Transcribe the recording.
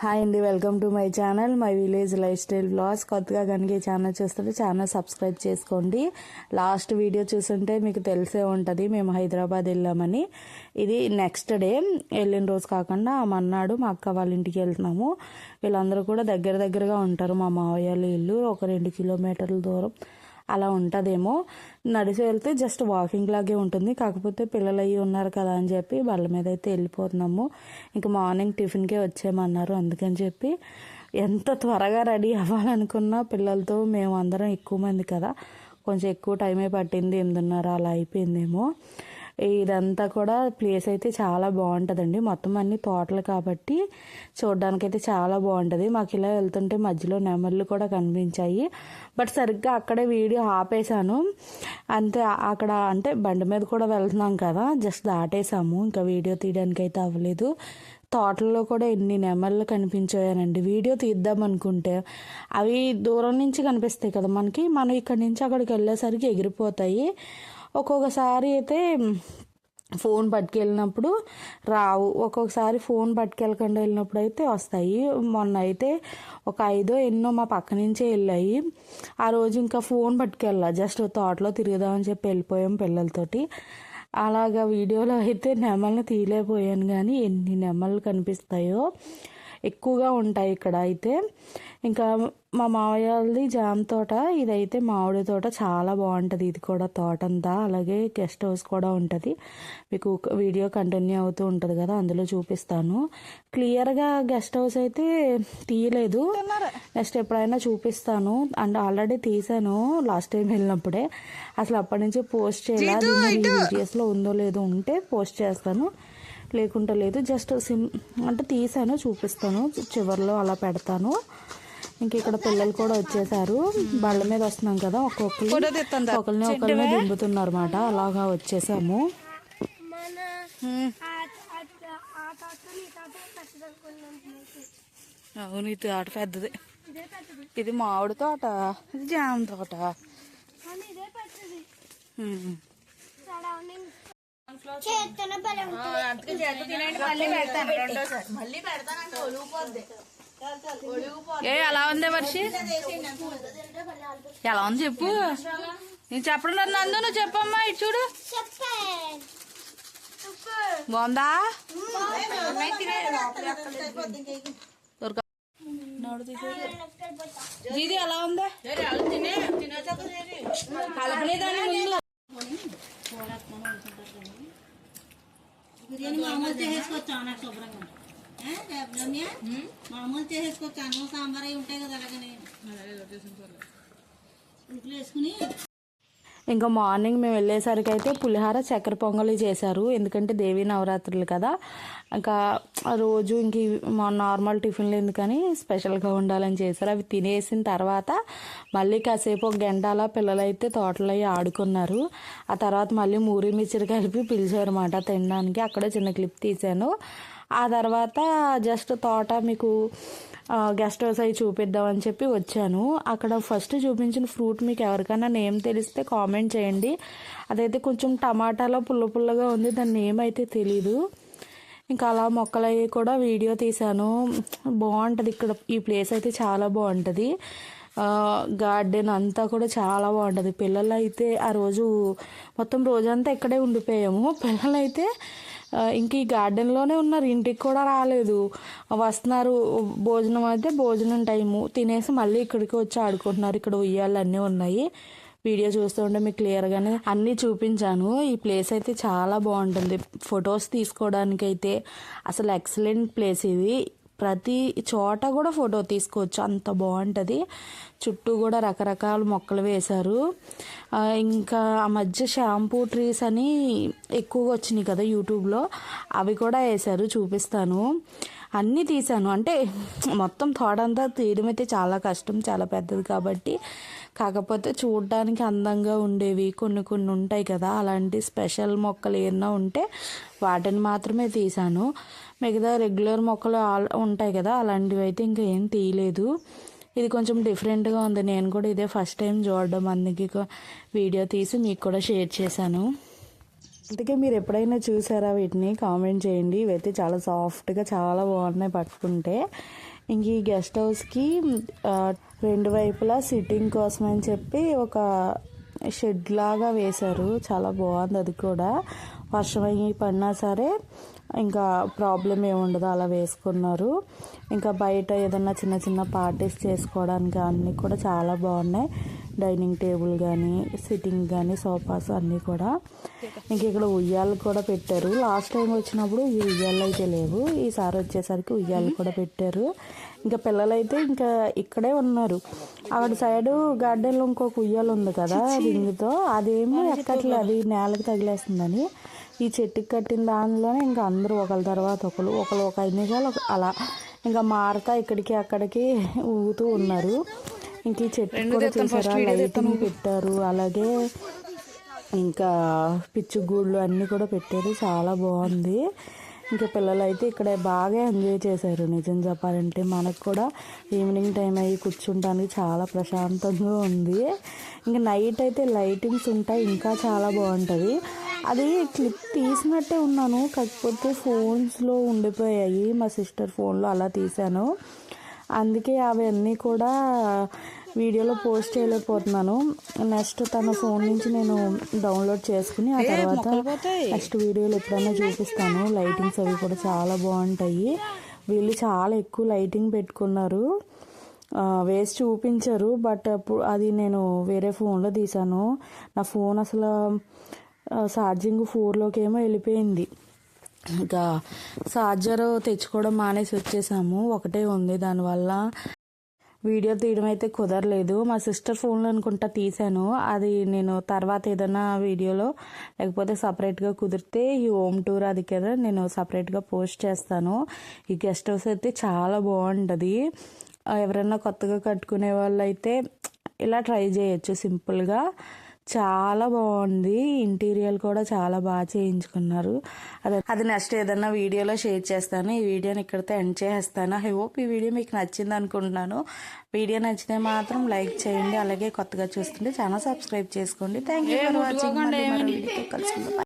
Hi అండి welcome to my channel my village life style vlogs కొత్తగా కనుక ఈ ఛానల్ చూస్తుంటే ఛానల్ సబ్స్క్రైబ్ చేసుకోండి. లాస్ట్ వీడియో చూసుంటే మీకు తెలిసే ఉంటుంది మేము హైదరాబాద్ వెళ్ళామని. ఇది నెక్స్ట్ డే వెళ్ళిన రోజు కాకుండా మన్నాడు మా అక్క వాళ్ళ ఇంటికి వెళ్తున్నాము. వీళ్ళందరూ కూడా దగ్గర దగ్గరగా ఉంటారు మా మావయ్య వాళ్ళ ఇల్లు ఒక రెండు కిలోమీటర్ల దూరం. అలా ఉంటుందేమో. నడిచి వెళ్తే జస్ట్ వాకింగ్ లాగే ఉంటుంది. కాకపోతే పిల్లలు అయ్యి ఉన్నారు కదా అని చెప్పి బళ్ళ మీద అయితే వెళ్ళిపోతున్నాము. ఇంకా మార్నింగ్ టిఫిన్కే వచ్చేయమన్నారు అందుకని చెప్పి ఎంత త్వరగా రెడీ అవ్వాలనుకున్నా పిల్లలతో మేము అందరం ఎక్కువ మంది కదా. కొంచెం ఎక్కువ టైమే పట్టింది. ఎనిమిదిన్నర అలా అయిపోయిందేమో. ఇదంతా కూడా ప్లేస్ అయితే చాలా బాగుంటుందండి. మొత్తం అన్ని తోటలు కాబట్టి చూడడానికైతే చాలా బాగుంటుంది. మాకు ఇలా వెళ్తుంటే మధ్యలో నెమళ్ళు కూడా కనిపించాయి. బట్ సరిగ్గా అక్కడే వీడియో ఆపేశాను. అంతే అక్కడ అంటే బండి మీద కూడా వెళ్తున్నాం కదా జస్ట్ దాటేసాము ఇంకా వీడియో తీయడానికి అయితే అవ్వలేదు. తోటల్లో కూడా ఎన్ని నెమళ్ళు కనిపించాయనండి. వీడియో తీద్దాం అనుకుంటే అవి దూరం నుంచి కనిపిస్తాయి కదా మనకి. మనం ఇక్కడి నుంచి అక్కడికి వెళ్ళేసరికి ఎగిరిపోతాయి. ఒక్కొక్కసారి అయితే ఫోన్ పట్టుకెళ్ళినప్పుడు రావు. ఒక్కొక్కసారి ఫోన్ పట్టుకెళ్ళకుండా వెళ్ళినప్పుడు అయితే వస్తాయి. మొన్న అయితే ఒక ఐదో ఎన్నో మా పక్క నుంచే వెళ్ళాయి. ఆ రోజు ఇంకా ఫోన్ పట్టుకెళ్ళా జస్ట్ తోటలో తిరుగుదామని చెప్పి వెళ్ళిపోయాం పిల్లలతోటి. అలాగా వీడియోలో అయితే నెమల్ని తీయలేకపోయాను కానీ ఎన్ని నెమలు కనిపిస్తాయో. ఎక్కువగా ఉంటాయి ఇక్కడ అయితే. ఇంకా మా మావయ్యది జామ తోట ఇదైతే మామిడి తోట చాలా బాగుంటుంది. ఇది కూడా తోట అంతా అలాగే గెస్ట్ హౌస్ కూడా ఉంటుంది. మీకు వీడియో కంటిన్యూ అవుతూ ఉంటుంది కదా అందులో చూపిస్తాను. క్లియర్గా గెస్ట్ హౌస్ అయితే తీయలేదు. నెక్స్ట్ ఎప్పుడైనా చూపిస్తాను. అండ్ ఆల్రెడీ తీసాను లాస్ట్ టైం వెళ్ళినప్పుడే. అసలు అప్పటి నుంచి పోస్ట్ చేయాలి వీడియోస్లో ఉందో లేదో ఉంటే పోస్ట్ చేస్తాను. లేకుంటే లేదు. జస్ట్ సిమ్ అంటే తీసాను చూపిస్తాను. చివరిలో అలా పెడతాను. ఇంక ఇక్కడ పిల్లలు కూడా వచ్చేసారు. బళ్ళ మీద వస్తున్నాం కదా ఒక్కొక్కరు ఒకరిని ఒకరిని దింపుతున్నారు అనమాట అలాగా వచ్చేసాము. అవును ఇది తోట పెద్దది. ఇది మామిడి తోట ఇది జామ తోట. ఏ ఎలా ఉంది వర్షి ఎలా ఉంది చెప్పు? నేను చెప్పడం నందు నువ్వు చెప్పమ్మా ఇటు చూడు. బాగుందా. దీది ఎలా ఉందా? కలపలేదని ముందు. మామూలు చేసేసుకోవచ్చు నాకు శుభ్రంగా ఏ, రమ్య మామూలు చేసేసుకోవచ్చు అన్నం సాంబార్ అవి ఉంటాయి కదా అలాగనే ఉప్పులు వేసుకుని ఇంకా మార్నింగ్ మేము వెళ్ళేసరికి అయితే పులిహార చక్కెర పొంగలి చేశారు. ఎందుకంటే దేవి నవరాత్రులు కదా. ఇంకా రోజు ఇంక ఇవి మా నార్మల్ టిఫిన్లు ఎందుకని స్పెషల్గా ఉండాలని చేశారు. అవి తినేసిన తర్వాత మళ్ళీ కాసేపు ఒక గంట అలా పిల్లలు అయితే తోటలో అవి ఆడుకున్నారు. ఆ తర్వాత మళ్ళీ మూరి మిచ్చరి కలిపి పిలిచారు అనమాట తినడానికి. అక్కడే చిన్న క్లిప్ తీశాను. ఆ తర్వాత జస్ట్ తోట మీకు గెస్ట్ హౌస్ అవి చూపిద్దామని చెప్పి వచ్చాను. అక్కడ ఫస్ట్ చూపించిన ఫ్రూట్ మీకు ఎవరికైనా నేమ్ తెలిస్తే కామెంట్ చేయండి. అదైతే కొంచెం టమాటాలో పుల్ల పుల్లగా ఉంది దాని నేమ్ అయితే తెలీదు. ఇంకా అలా మొక్కలవి కూడా వీడియో తీశాను. బాగుంటుంది ఇక్కడ ఈ ప్లేస్ అయితే చాలా బాగుంటుంది. గార్డెన్ అంతా కూడా చాలా బాగుంటుంది. పిల్లలు అయితే ఆ రోజు మొత్తం రోజంతా ఇక్కడే ఉండిపోయాము. పిల్లలైతే ఇంక ఈ గార్డెన్లోనే ఉన్నారు. ఇంటికి కూడా రాలేదు. వస్తున్నారు. భోజనం అయితే భోజనం టైము తినేసి మళ్ళీ ఇక్కడికి వచ్చి ఆడుకుంటున్నారు. ఇక్కడ ఉయ్యాలు అన్నీ ఉన్నాయి. వీడియో చూస్తుంటే మీకు క్లియర్గానే అన్నీ చూపించాను. ఈ ప్లేస్ అయితే చాలా బాగుంటుంది. ఫొటోస్ తీసుకోవడానికి అయితే అసలు ఎక్సలెంట్ ప్లేస్ ఇది. ప్రతి చోట కూడా ఫోటో తీసుకోవచ్చు. అంత బాగుంటుంది. చుట్టూ కూడా రకరకాల మొక్కలు వేశారు. ఇంకా ఆ మధ్య షాంపూ ట్రీస్ అని ఎక్కువగా వచ్చినాయి కదా యూట్యూబ్లో. అవి కూడా వేశారు చూపిస్తాను. అన్నీ తీశాను. అంటే మొత్తం తోడంతా తీయడం అయితే చాలా కష్టం చాలా పెద్దది కాబట్టి. కాకపోతే చూడడానికి అందంగా ఉండేవి కొన్ని కొన్ని ఉంటాయి కదా అలాంటి స్పెషల్ మొక్కలు ఏమన్నా ఉంటే వాటిని మాత్రమే తీసాను మిగతా రెగ్యులర్ మొక్కలు ఉంటాయి కదా అలాంటివి అయితే ఇంకా ఏం తీయలేదు. ఇది కొంచెం డిఫరెంట్గా ఉంది. నేను కూడా ఇదే ఫస్ట్ టైం చూడడం అందుకే వీడియో తీసి మీకు కూడా షేర్ చేశాను. అందుకే మీరు ఎప్పుడైనా చూసారా వీటిని? కామెంట్ చేయండి. ఇవైతే చాలా సాఫ్ట్గా చాలా బాగున్నాయి పట్టుకుంటే. ఇంక ఈ గెస్ట్ హౌస్కి రెండు వైపులా సిట్టింగ్ కోసం అని చెప్పి ఒక షెడ్ లాగా వేశారు. చాలా బాగుంది అది కూడా. వర్షం అయ్యి పడినా సరే ఇంకా ప్రాబ్లం ఏముండదు అలా వేసుకున్నారు. ఇంకా బయట ఏదన్నా చిన్న చిన్న పార్టీస్ చేసుకోవడానికి అన్నీ కూడా చాలా బాగున్నాయి. డైనింగ్ టేబుల్ కానీ సిట్టింగ్ కానీ సోఫాస్ అన్నీ కూడా ఇంక ఇక్కడ ఉయ్యాలు కూడా పెట్టారు. లాస్ట్ టైం వచ్చినప్పుడు ఈ ఉయ్యాలు అయితే లేవు. ఈసారి వచ్చేసరికి ఉయ్యాలు కూడా పెట్టారు. ఇంకా పిల్లలైతే ఇంకా ఇక్కడే ఉన్నారు. అక్కడ సైడ్ గార్డెన్లో ఇంకొక ఉయ్యాలు ఉంది కదా రింగ్తో. అదేమో ఎక్కట్లే. అది నేలకు తగిలేస్తుందని. ఈ చెట్టుకి కట్టిన దానిలోనే ఇంకా అందరూ ఒకళ్ళ తర్వాత ఒకరు ఒకరు ఒక ఒక- అలా. ఇంకా మారతా ఇక్కడికి అక్కడికి ఊగుతూ ఉన్నారు. ఇంక ఈ చెట్టు కూడా చూసారా? లైటింగ్ పెట్టారు. అలాగే ఇంకా పిచ్చుగూళ్ళు అన్నీ కూడా పెట్టారు. చాలా బాగుంది. ఇంకా పిల్లలు అయితే ఇక్కడ బాగా ఎంజాయ్ చేశారు. నిజం చెప్పాలంటే మనకు కూడా ఈవినింగ్ టైం అయ్యి కూర్చుంటానికి చాలా ప్రశాంతంగా ఉంది. ఇంకా నైట్ అయితే లైటింగ్స్ ఉంటాయి. ఇంకా చాలా బాగుంటుంది. అది క్లిప్ తీసినట్టే ఉన్నాను. కాకపోతే ఫోన్స్లో ఉండిపోయాయి. మా సిస్టర్ ఫోన్లో అలా తీశాను. అందుకే అవన్నీ కూడా వీడియోలో పోస్ట్ చేయలేకపోతున్నాను. నెక్స్ట్ తన ఫోన్ నుంచి నేను డౌన్లోడ్ చేసుకుని ఆ తర్వాత నెక్స్ట్ వీడియోలో ఎప్పుడైనా చూపిస్తాను. లైటింగ్స్ అవి కూడా చాలా బాగుంటాయి. వీళ్ళు చాలా ఎక్కువ లైటింగ్ పెట్టుకున్నారు. వేసి చూపించారు. బట్ అప్పుడు అది నేను వేరే ఫోన్లో తీసాను నా ఫోన్ అసలు ఛార్జింగ్ ఫోర్లోకి ఏమో వెళ్ళిపోయింది. ఇంకా చార్జర్ తెచ్చుకోవడం మానేసి వచ్చేసాము. ఒకటే ఉంది దానివల్ల. వీడియో తీయడం అయితే కుదరలేదు. మా సిస్టర్ ఫోన్లో అనుకుంటా తీసాను అది నేను తర్వాత ఏదైనా వీడియోలో లేకపోతే సపరేట్గా కుదిరితే ఈ హోమ్ టూర్ అది కదా నేను సపరేట్గా పోస్ట్ చేస్తాను. ఈ గెస్ట్ హౌస్ అయితే చాలా బాగుంటుంది. ఎవరైనా కొత్తగా కట్టుకునే వాళ్ళు అయితే ఇలా ట్రై చేయొచ్చు సింపుల్గా. చాలా బాగుంది. ఇంటీరియర్ కూడా చాలా బాగా చేయించుకున్నారు. అది అది నెక్స్ట్ ఏదన్నా వీడియోలో షేర్ చేస్తాను. ఈ వీడియోని ఇక్కడితో ఎండ్ చేస్తాను ఐ హోప్ ఈ వీడియో మీకు నచ్చింది అనుకుంటున్నాను. వీడియో నచ్చితే మాత్రం లైక్ చేయండి. అలాగే కొత్తగా చూస్తుంటే ఛానల్ సబ్స్క్రైబ్ చేసుకోండి. థ్యాంక్ యూ ఫర్ వాచింగ్ కలుసుకుందాం.